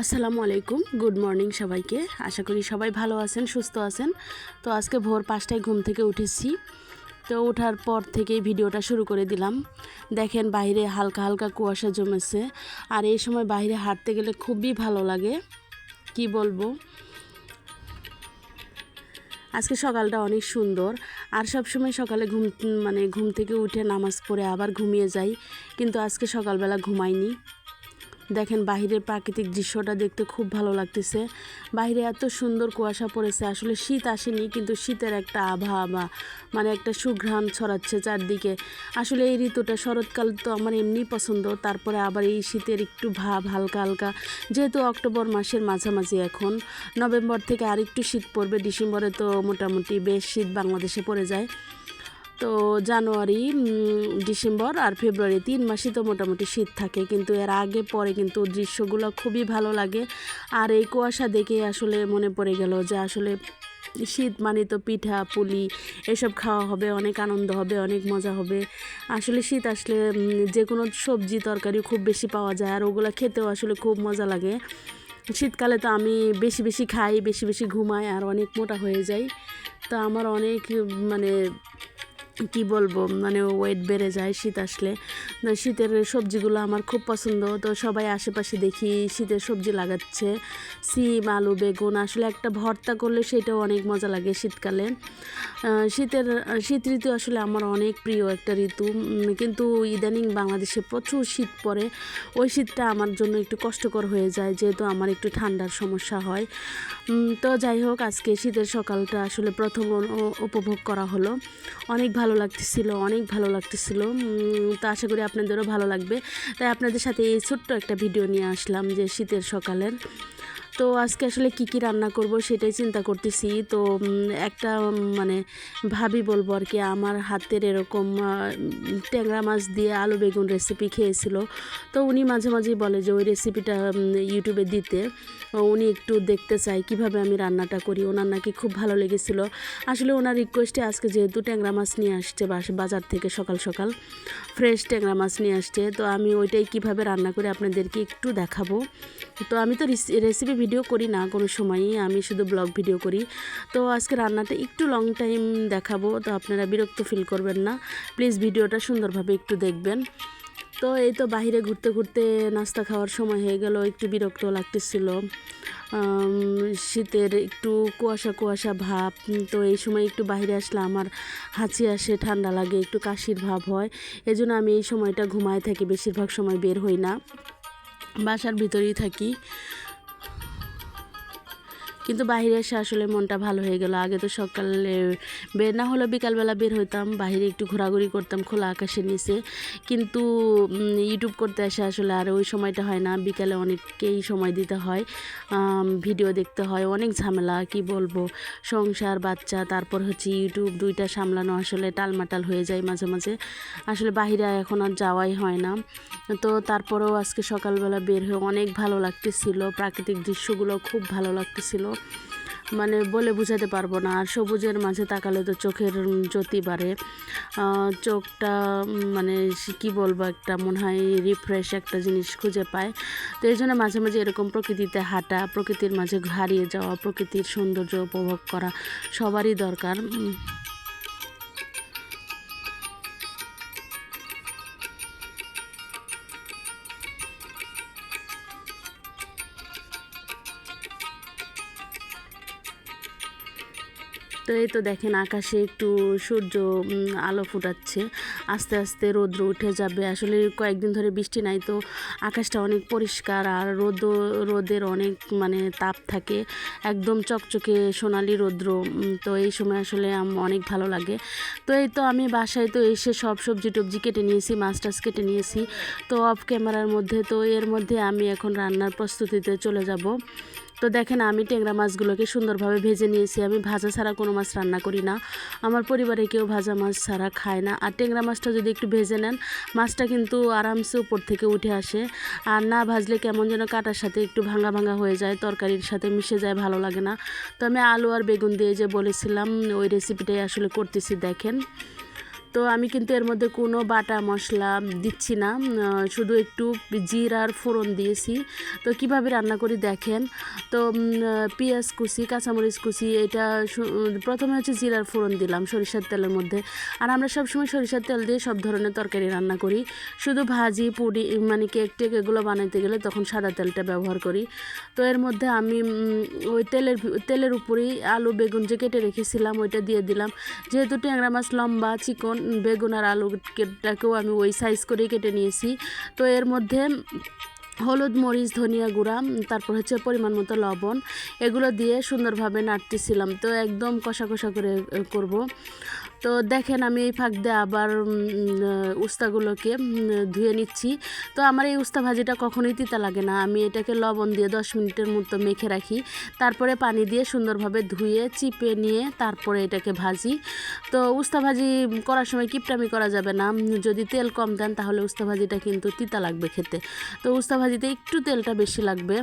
আসসালামু আলাইকুম। Good morning সবাইকে। আশা করি সবাই ভালো আছেন, সুস্থ আছেন। তো আজকে ভোর পাঁচটায় ঘুম থেকে উঠেছি। তো ওঠার পর থেকেই ভিডিওটা শুরু করে দিলাম। দেখেন বাইরে হালকা হালকা কুয়াশা জমেছে। আর এই সময় বাইরে হাঁটতে গেলে খুবই ভালো লাগে। কি বলব? আজকে সকালটা অনেক সুন্দর। আর সব সময় সকালে ঘুম মানে ঘুম থেকে উঠে নামাজ পড়ে আবার ঘুমিয়ে যাই। কিন্তু আজকে সকালবেলা ঘুমাইনি। দেখেন বাহিরের প্রাকৃতিক দৃশ্যটা দেখতে খুব ভালো লাগতেছে। বাইরে এত সুন্দর কুয়াশা পড়েছে, আসলে শীত আসেনি, কিন্তু শীতের একটা আবহাওয়া মানে একটা সুঘ্রাণ ছড়াচ্ছে চারদিকে। আসলে এই ঋতুটা শরৎকাল তো আমার এমনি পছন্দ, তারপরে আবার এই শীতের একটু ভাব হালকা হালকা। যেহেতু অক্টোবর মাসের মাঝামাঝি এখন, নভেম্বর থেকে আর একটু শীত পড়বে, ডিসেম্বরে তো মোটামুটি বেশ শীত বাংলাদেশে পড়ে যায়। তো জানুয়ারি ডিসেম্বর আর ফেব্রুয়ারি তিন মাসই তো মোটামুটি শীত থাকে। কিন্তু এর আগে, পরে কিন্তু দৃশ্যগুলো খুবই ভালো লাগে। আর এই কুয়াশা দেখে আসলে মনে পড়ে গেল যে আসলে শীত মানে তো পিঠা, পুলি, এসব খাওয়া হবে, অনেক আনন্দ হবে, অনেক মজা হবে। আসলে শীত আসলে যে কোনো সবজি তরকারি খুব বেশি পাওয়া যায় আর ওগুলো খেতেও আসলে খুব মজা লাগে। শীতকালে তো আমি বেশি বেশি খাই, বেশি বেশি ঘুমাই আর অনেক মোটা হয়ে যাই। তো আমার অনেক মানে কি বলব মানে ওয়েট বেড়ে যায় শীত আসলে। শীতের সবজিগুলো আমার খুব পছন্দ। তো সবাই আশেপাশে দেখি শীতের সবজি লাগাচ্ছে। সিম, আলু, বেগুন, আসলে একটা ভর্তা করলে সেটাও অনেক মজা লাগে শীতকালে। শীতের, শীত ঋতু আসলে আমার অনেক প্রিয় একটা ঋতু। কিন্তু ইদানিং বাংলাদেশে প্রচুর শীত পড়ে। ওই শীতটা আমার জন্য একটু কষ্টকর হয়ে যায়, যেহেতু আমার একটু ঠান্ডার সমস্যা হয়। তো যাই হোক, আজকে শীতের সকালটা আসলে প্রথম উপভোগ করা হলো। অনেক ভালো লাগতেছিল, অনেক ভালো লাগতেছিল। তো আশা করি আপনাদেরও ভালো লাগবে। তাই আপনাদের সাথে এই ছোট্ট একটা ভিডিও নিয়ে আসলাম যে শীতের সকালের। তো আজকে আসলে কি কি রান্না করব সেটাই চিন্তা করতেছি। তো একটা মানে ভাবি বলব আর কি, আমার হাতের এরকম ট্যাংরা মাছ দিয়ে আলু বেগুন রেসিপি খেয়েছিল। তো উনি মাঝে মাঝেই বলে যে ওই রেসিপিটা ইউটিউবে দিতে। উনি একটু দেখতে চায় কীভাবে আমি রান্নাটা করি। ওনার নাকি খুব ভালো লেগেছিল। আসলে ওনার রিকোয়েস্টে আজকে যেহেতু ট্যাংরা মাছ নিয়ে আসছে বাজার থেকে সকাল সকাল ফ্রেশ ট্যাংরা মাছ নিয়ে আসছে। তো আমি ওইটাই কীভাবে রান্না করে আপনাদেরকে একটু দেখাবো। তো আমি তো রেসিপি ভিডিও করি না, কোনো সময়ই। আমি শুধু ব্লগ ভিডিও করি। তো আজকে রান্নাটা একটু লং টাইম দেখাবো, তো আপনারা বিরক্ত ফিল করবেন না। প্লিজ ভিডিওটা সুন্দরভাবে একটু দেখবেন। তো এই তো বাহিরে ঘুরতে ঘুরতে নাস্তা খাওয়ার সময় হয়ে গেল, একটু বিরক্ত লাগতেছিল। শীতের একটু কুয়াশা কুয়াশা ভাব, তো এই সময় একটু বাইরে আসলে আমার হাঁচি আসে, ঠান্ডা লাগে, একটু কাশির ভাব হয়। এজন্য আমি এই সময়টা ঘুমায় থাকি, বেশিরভাগ সময় বের হই না। বাসার ভিতরেই থাকি। কিন্তু বাইরে এসে আসলে মনটা ভালো হয়ে গেল। আগে তো সকালে বের না হলে বিকালবেলা বের হইতাম, বাইরে একটু ঘোরাঘুরি করতাম খোলা আকাশের নিচে। কিন্তু ইউটিউব করতে আসে আসলে আর ওই সময়টা হয় না। বিকালে অনেককেই সময় দিতে হয় ভিডিও দেখতে হয়, অনেক ঝামেলা, কি বলব? সংসার, বাচ্চা, তারপর হচ্ছে ইউটিউব দুইটা সামলানো আসলে টালমাটাল হয়ে যায় মাঝে মাঝে। আসলে বাহিরে এখন আর যাওয়াই হয় না। তো তারপরেও আজকে সকালবেলা বের হয়ে অনেক ভালো লাগতেছিল। প্রাকৃতিক দৃশ্যগুলো খুব ভালো লাগতেছিল। মানে বলে বুঝাতে পারব না। আর সবুজের মাঝে তাকালে তো চোখের জ্যোতি বাড়ে। চোখটা মানে কি বলব একটা, মনে হয় রিফ্রেশ একটা জিনিস খুঁজে পায়। তো এই জন্য মাঝে মাঝে এরকম প্রকৃতিতে হাঁটা, প্রকৃতির মাঝে হারিয়ে যাওয়া, প্রকৃতির সৌন্দর্য উপভোগ করা সবারই দরকার। তো এই তো দেখেন আকাশে একটু সূর্য আলো ফুটাচ্ছে। আস্তে আস্তে রৌদ্র উঠে যাবে। আসলে কয়েকদিন ধরে বৃষ্টি নাই তো আকাশটা অনেক পরিষ্কার আর রোদ রোদের অনেক মানে তাপ থাকে। একদম চকচকে সোনালি রৌদ্র তো এই সময় আসলে অনেক ভালো লাগে। তো এই তো আমি বাসায় তো এসে সব সবজি টবজি কেটে নিয়েছি, মাছ টাছ কেটে নিয়েছি। তো অফ ক্যামেরার মধ্যে, তো এর মধ্যে আমি এখন রান্নার প্রস্তুতিতে চলে যাব। তো দেখেন, আমি ট্যাংরা মাছগুলোকে সুন্দরভাবে ভেজে নিয়েছি। আমি ভাজা ছাড়া কোনো মাছ রান্না করি না। আমার পরিবারে কেউ ভাজা মাছ ছাড়া খায় না। আর ট্যাংরা মাছটা যদি একটু ভেজে নেন, মাছটা কিন্তু আরামসে উপর থেকে উঠে আসে। আর না ভাজলে কেমন যেন কাটার সাথে একটু ভাঙা ভাঙা হয়ে যায়, তরকারির সাথে মিশে যায়, ভালো লাগে না। তো আমি আলু আর বেগুন দিয়ে যে বলেছিলাম, ওই রেসিপিটাই আসলে করতেছি, দেখেন। তো আমি কিন্তু এর মধ্যে কোনো বাটা মশলা দিচ্ছি না শুধু একটু জিরার ফোড়ন দিয়েছি। তো কীভাবে রান্না করি দেখেন, তো পেঁয়াজ কুচি, কাঁচামরিচ কুচি, এটা প্রথমে হচ্ছে জিরার ফোড়ন দিলাম সরিষার তেলের মধ্যে। আর আমরা সবসময় সরিষার তেল দিয়ে সব ধরনের তরকারি রান্না করি। শুধু ভাজি, পুরি মানে কেক টেক এগুলো বানাইতে গেলে তখন সাদা তেলটা ব্যবহার করি। তো এর মধ্যে আমি ওই তেলের তেলের উপরেই আলু, বেগুন যে কেটে রেখেছিলাম ওইটা দিয়ে দিলাম। যেহেতু ট্যাংরা মাছ লম্বা, চিকন বেগুন আর আলুটাকেও আমি ওই সাইজ করেই কেটে নিয়েছি। তো এর মধ্যে হলুদ, মরিচ, ধনিয়া গুঁড়া তারপর হচ্ছে পরিমাণ মতো লবণ, এগুলো দিয়ে সুন্দরভাবে নাড়তেছিলাম। তো একদম কষা কষা করে করব। তো দেখেন আমি এই ফাঁক দিয়ে আবার উস্তাগুলোকে ধুয়ে নিচ্ছি। তো আমার এই উস্তা ভাজিটা কখনোই তিতা লাগে না। আমি এটাকে লবণ দিয়ে দশ মিনিটের মতো মেখে রাখি। তারপরে পানি দিয়ে সুন্দরভাবে ধুয়ে, চিপে নিয়ে তারপরে এটাকে ভাজি। তো উস্তা ভাজি করার সময় কিপটামি করা যাবে না। যদি তেল কম দেন তাহলে উস্তা ভাজিটা কিন্তু তিতা লাগবে খেতে। তো উস্তা ভাজিতে একটু তেলটা বেশি লাগবে।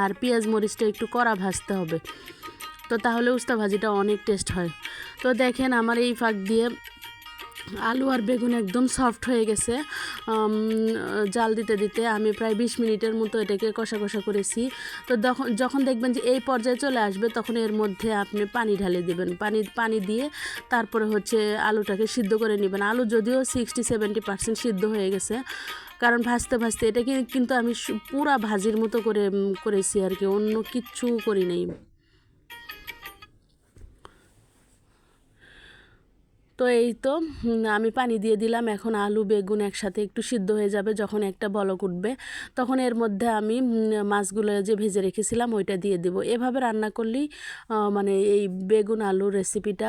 আর পেঁয়াজ মরিচটা একটু কড়া ভাজতে হবে। তো তাহলে উস্তা ভাজিটা অনেক টেস্ট হয়। তো দেখেন আমার এই ফাঁক দিয়ে আলু আর বেগুন একদম সফট হয়ে গেছে। জাল দিতে দিতে আমি প্রায় বিশ মিনিটের মতো এটাকে কষা কষা করেছি। তো যখন যখন দেখবেন যে এই পর্যায়ে চলে আসবে, তখন এর মধ্যে আপনি পানি ঢালে দেবেন। পানি পানি দিয়ে তারপরে হচ্ছে আলুটাকে সিদ্ধ করে নেবেন। আলু যদিও সিক্সটি সেভেন্টি পার্সেন্ট সিদ্ধ হয়ে গেছে, কারণ ভাজতে ভাজতে এটাকে কিন্তু আমি পুরা ভাজির মতো করে করেছি আর কি। অন্য কিচ্ছু করি নাই। তো এই তো আমি পানি দিয়ে দিলাম। এখন আলু, বেগুন একসাথে একটু সিদ্ধ হয়ে যাবে যখন একটা বলক উঠবে। তখন এর মধ্যে আমি মাছগুলো যে ভেজে রেখেছিলাম ওইটা দিয়ে দেব। এভাবে রান্না করলেই মানে এই বেগুন আলু রেসিপিটা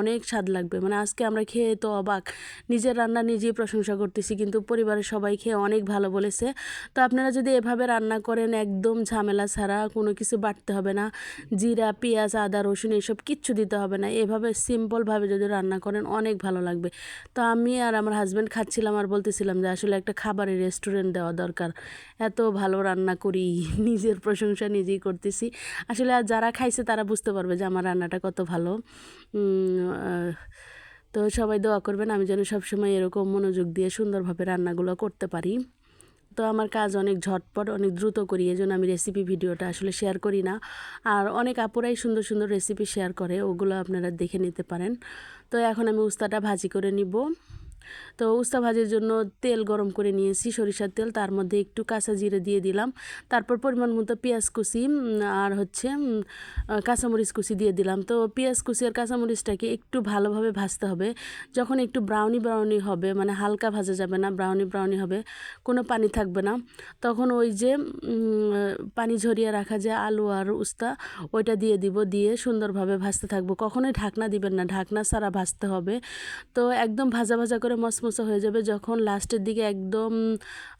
অনেক স্বাদ লাগবে। মানে আজকে আমরা খেয়ে তো অবাক। নিজের রান্না নিজেই প্রশংসা করতেছি, কিন্তু পরিবারের সবাই খেয়ে অনেক ভালো বলেছে। তো আপনারা যদি এভাবে রান্না করেন, একদম ঝামেলা ছাড়া কোনো কিছু বাটতে হবে না। জিরা, পেঁয়াজ, আদা, রসুন, এসব কিচ্ছু দিতে হবে না। এভাবে সিম্পলভাবে যদি রান্না করেন অনেক ভালো লাগবে। তো আমি আর আমার হাজব্যান্ড খাচ্ছিলাম আর বলতেছিলাম যে আসলে একটা খাবারের রেস্টুরেন্ট দেওয়া দরকার। এত ভালো রান্না করি, নিজের প্রশংসা নিজেই করতেছি। আসলে আর যারা খাইছে তারা বুঝতে পারবে যে আমার রান্নাটা কত ভালো। তো সবাই দোয়া করবেন আমি যেন সবসময় এরকম মনোযোগ দিয়ে সুন্দরভাবে রান্নাগুলো করতে পারি। তো আমার কাজ অনেক ঝটপট, অনেক দ্রুত করি এই জন্য আমি রেসিপি ভিডিওটা আসলে শেয়ার করি না। আর অনেক আপুরাই সুন্দর সুন্দর রেসিপি শেয়ার করে, ওগুলো আপনারা দেখে নিতে পারেন। তো এখন আমি উস্তাটা ভাজি করে নিব। তো উস্তা ভাজির জন্য তেল গরম করে নিয়েছি, সরিষার তেল, তার মধ্যে একটু কাঁচা জিরে দিয়ে দিলাম। তারপর পরিমাণ মতো পেঁয়াজ কুচি আর হচ্ছে কাঁচামরিচ কুচি দিয়ে দিলাম। তো পেঁয়াজ কুচি আর কাঁচামরিচটাকে একটু ভালোভাবে ভাজতে হবে। যখন একটু ব্রাউনি ব্রাউনি হবে মানে হালকা ভাজা যাবে না ব্রাউনি ব্রাউনি হবে, কোনো পানি থাকবে না, তখন ওই যে পানি ঝরিয়ে রাখা যে আলু আর উস্তা, ওইটা দিয়ে দিব, দিয়ে সুন্দরভাবে ভাজতে থাকব। কখনোই ঢাকনা দিবেন না, ঢাকনা ছাড়া ভাজতে হবে। তো একদম ভাজা ভাজা করে মচমচা হয়ে যাবে, যখন লাস্টের দিকে একদম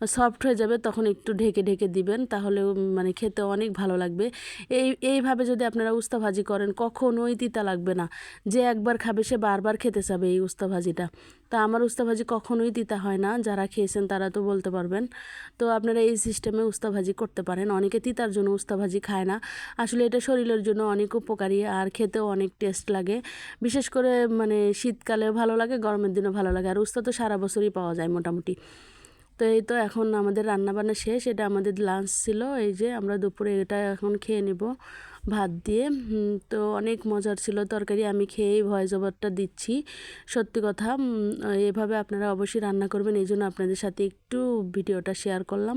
সফট হয়ে যাবে, তখন একটু ঢেকে ঢেকে দিবেন, তাহলে মানে খেতে অনেক ভালো লাগবে। এই, এইভাবে যদি আপনারা উস্তা ভাজি করেন, কখনোই তিতা লাগবে না। যে একবার খাবে, সে বারবার খেতে চাবে এই উস্তা ভাজিটা তা আমার উস্তা ভাজি কখনোই তিতা হয় না। যারা খেয়েছেন তারা তো বলতে পারবেন। তো আপনারা এই সিস্টেমে উস্তা ভাজি করতে পারেন। অনেকে তিতার জন্য উস্তা ভাজি খায় না। আসলে এটা শরীরের জন্য অনেক উপকারী আর খেতেও অনেক টেস্ট লাগে। বিশেষ করে মানে শীতকালেও ভালো লাগে, গরমের দিনেও ভালো লাগে। আর উস্তা তো সারা বছরই পাওয়া যায় মোটামুটি। তো এই তো এখন আমাদের রান্নাবান্না শেষ। এটা আমাদের লাঞ্চ ছিল। এই যে আমরা দুপুরে এটা এখন খেয়ে নেব। ভাত দিয়ে। তো অনেক মজার ছিল তরকারি, আমি খেয়েই ভয়েস ওভারটা দিচ্ছি। সত্যি কথা এভাবে আপনারা অবশ্যই রান্না করবেন, এই জন্য আপনাদের সাথে একটু ভিডিওটা শেয়ার করলাম।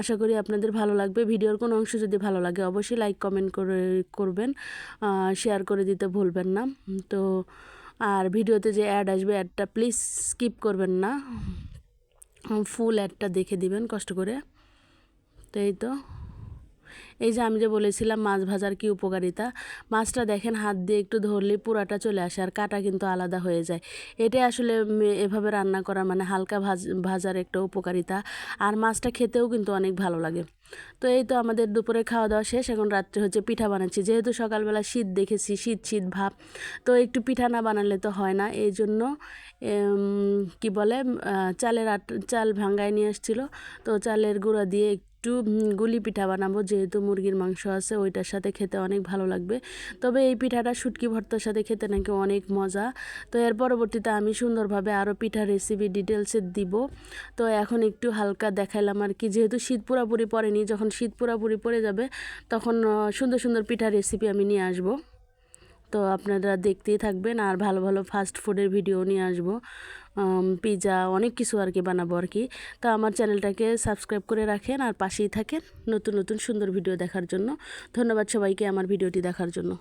আশা করি আপনাদের ভালো লাগবে। ভিডিওর কোনো অংশ যদি ভালো লাগে, অবশ্যই লাইক কমেন্ট করে, করবেন। শেয়ার করে দিতে ভুলবেন না। তো আর ভিডিওতে যে অ্যাড আসবে অ্যাডটা প্লিজ স্কিপ করবেন না। ফুল অ্যাডটা দেখে দিবেন, কষ্ট করে। তো এই তো। এই যে আমি যে বলেছিলাম মাছ ভাজার কি উপকারিতা, মাছটা দেখেন হাত দিয়ে একটু ধরলে পুরাটা চলে আসে আর কাটা কিন্তু আলাদা হয়ে যায়। এটাই আসলে এভাবে রান্না করা মানে হালকা ভাজ, ভাজার একটা উপকারিতা আর মাছটা খেতেও কিন্তু অনেক ভালো লাগে। তো এই তো আমাদের দুপুরে খাওয়া দাওয়া শেষ, এখন রাত্রে হচ্ছে পিঠা বানাচ্ছি। যেহেতু সকালবেলা শীত দেখেছি, শীত শীত ভাব, তো একটু পিঠা না বানালে তো হয় না। এই জন্য কি বলে চালের আট, চাল ভাঙ্গায় নিয়ে আসছিল। তো চালের গুঁড়া দিয়ে একটু গুলি পিঠা বানাবো, যেহেতু মুরগির মাংস আছে, ওইটার সাথে খেতে অনেক ভালো লাগবে। তবে এই পিঠাটা শুটকি ভর্তার সাথে খেতে নাকি অনেক মজা। তো এর পরবর্তীতে আমি সুন্দরভাবে আরও পিঠা রেসিপি ডিটেলসে দিব। তো এখন একটু হালকা দেখাইলাম আর কি, যেহেতু শীত পুরাপুরি পড়েনি, যখন শীত পুরাপুরি পড়ে যাবে, তখন সুন্দর সুন্দর পিঠা রেসিপি আমি নিয়ে আসব। তো আপনারা দেখতেই থাকবেন আর ভালো ভালো ফাস্ট ফুডের ভিডিও নিয়ে আসব। পিৎজা অনেক কিছু আর কি বানাবো আর কি। তো আমার চ্যানেলটাকে সাবস্ক্রাইব করে রাখেন আর পাশেই থাকেন নতুন নতুন সুন্দর ভিডিও দেখার জন্য। ধন্যবাদ সবাইকে আমার ভিডিওটি দেখার জন্য।